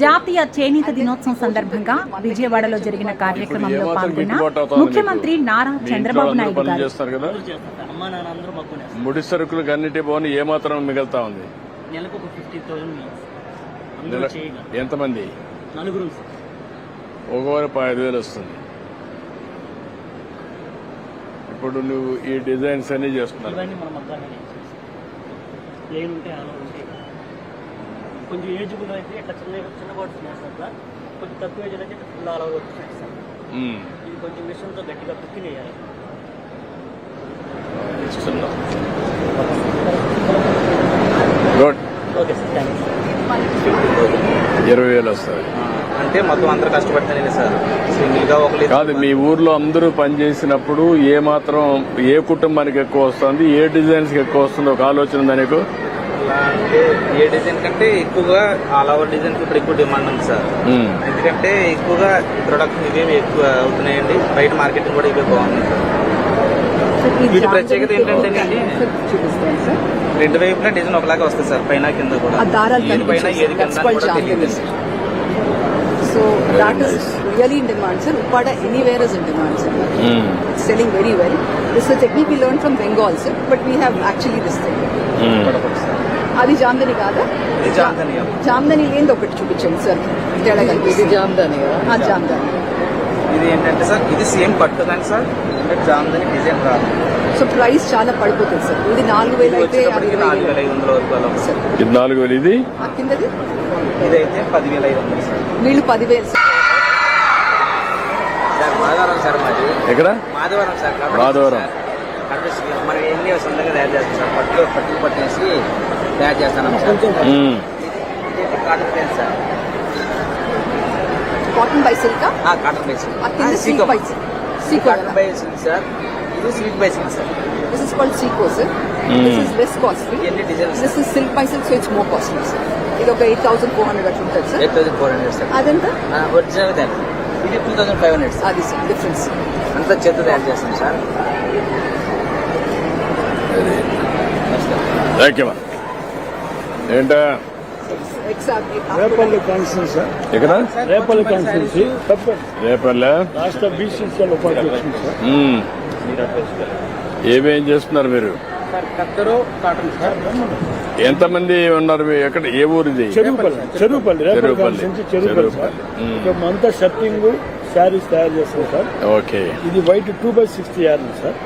జాతీయ చేనేత దినోత్సవం సందర్భంగా విజయవాడలో జరిగిన కార్యక్రమంలో పాల్గొన్న ముఖ్యమంత్రి నారా చంద్రబాబు నాయుడు గారు. ముడి సరుకులకు అన్నిటి పోని ఏ మాత్రం మిగులుతా ఉంది? ఎంతమంది? ఒకవారు ఐదు వేలు వస్తుంది. ఇప్పుడు నువ్వు ఈ డిజైన్స్ అన్ని చేస్తున్నారు కొంచెం ఏజ్ కూడా అయితే ఇట్లా చిన్న చిన్న బాటిల్స్ వేస్తారు సార్ కొంచెం తక్కువ ఏజ్ అయితే ఇట్లా ఫుల్ అలా వచ్చేస్తాయి సార్. ఉమ్. ఇది కొంచెం మిషన్తో గట్టిగా కుక్కి వేయాలి. గుడ్ ఓకే సార్ ఇరవై వేలు వస్తుంది అంటే మొత్తం అందరూ కష్టపడితేనే సార్. సింగిల్గా ఒకరు కాదు మీ ఊర్లో అందరూ పనిచేసినప్పుడు ఏ మాత్రం ఏ కుటుంబానికి ఎక్కువ వస్తుంది ఏ డిజైన్స్కి ఎక్కువ వస్తుంది ఒక ఆలోచన ఉందా అంటే ఏ డిజైన్ కంటే ఎక్కువగా ఆల్ ఓవర్ డిజైన్ ఇప్పుడు ఎక్కువ డిమాండ్ ఉంది సార్. ఎందుకంటే ఎక్కువగా ప్రొడక్ట్స్ ఇవే ఎక్కువ అవుతున్నాయండి. బయట మార్కెటింగ్ కూడా ఇవే బాగుంది. సార్ వీటి ప్రత్యేకత చూపిస్తాను సార్. రెండు వైపులా డిజైన్ ఒకలాగా వస్తుంది సార్ పైన కింద కూడా. ఆ దారాలు ఏది పైన ఏది కింద కూడా తెలియదు. So that is really in demand sir Uppada anywhere is in demand sir selling very well. This is a technique we learned from Bengal, sir, but we have అది జామ్దని కాదా? ఇది జామ్దని. జామ్దని లేని ఒకటి చూపించండి సార్. తేడా ఇది జామ్దని జామ్దని. ఇది ఏంటంటే సార్ ఇది సేమ్ పట్టు కానీ సార్. అంటే జామ్దని డిజైన్ రాదు. సో ప్రైస్ చాలా పడిపోతుంది సార్. ఇది నాలుగు వేలు ఇది అయితే అది వచ్చేటప్పటికి ఇరవై నాలుగు వేల వేలు ఐదు వందల వరకు అలా సార్. ఇది నాలుగు వేలు ఇది? ఆ కిందది? ఇదైతే పదివేల ఐదు వందలు సార్. వీళ్ళు పదివేలు సార్. మాధవరం సార్ మాది. ఎక్కడ? మాధవరం సార్ మాధవరం. కాబట్టి మనం ఎన్ని సొంతంగా తయారు చేస్తాం సార్. పట్టు పట్టు పట్టేసి తయారు చేస్తాను sir. Cotton plain sir. Cotton by silk ఆ, cotton by silk by silk cotton by silk sir. ఇది silk by silk sir. This is called sico sir this is less costly this is silk by silk so it's more costly sir ఇది ఒక eight thousand four hundred అట్లా ఉంటుంది sir eight thousand four hundred sir. అదంతా? Original దాన్ని ఇది two thousand five hundred sir. అది sir difference అంతా చేత తయారు చేస్తాం సార్. థ్యాంక్ యూ ఏంటా? Exactly Repalle constituency sir. ఎక్కడ? రేపల్లి కాన్స్టిట్యూన్సీ తప్పండి రేపల్లె? రాష్ట్ర బీసీసీఎల్ ఉపాధ్యక్షుడు సార్. ఉమ్. ఏమేం చేస్తున్నారు మీరు? సార్ కత్తరు కాటన్ సార్. ఎంతమంది ఉన్నారు ఎక్కడ? ఏ ఊరు ఇది చెరువుపల్లి అంతా షర్టింగ్ శారీస్ తయారు చేస్తాం సార్. ఓకే. ఇది white two by sixty yard sir.